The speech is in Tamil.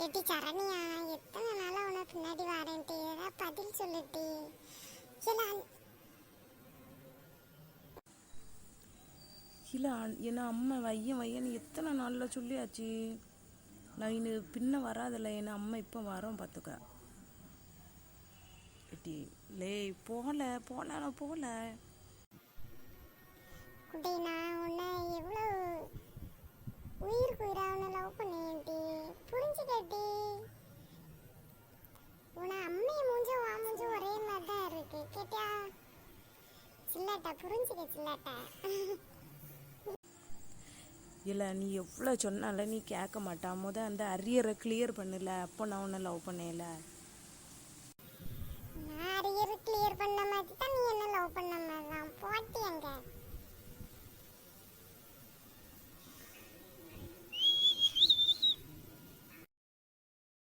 ஏட்டி சரணியா எத்தனை நாளாக உன பின்னாடி வரேன்ட்டு ஏதாவது பதில் சொல்லுட்டி இல்ல இல்லை ஏன்னா அம்மா வையன் வையன்னு எத்தனை நாளில் சொல்லியாச்சு? நான் இன்னும் பின்ன வராதில்ல ஏன்னா அம்மா இப்போ வரோம் பார்த்துக்க எட்டி லே போகல போகல நான் போகல சில்லாட்டா புரிஞ்சுக்க இல்லை நீ எவ்வளோ சொன்னால நீ கேட்க மாட்டா. முத அந்த அரியரை கிளியர் பண்ணல. அப்போ நான் உன்னை லவ் பண்ணேல.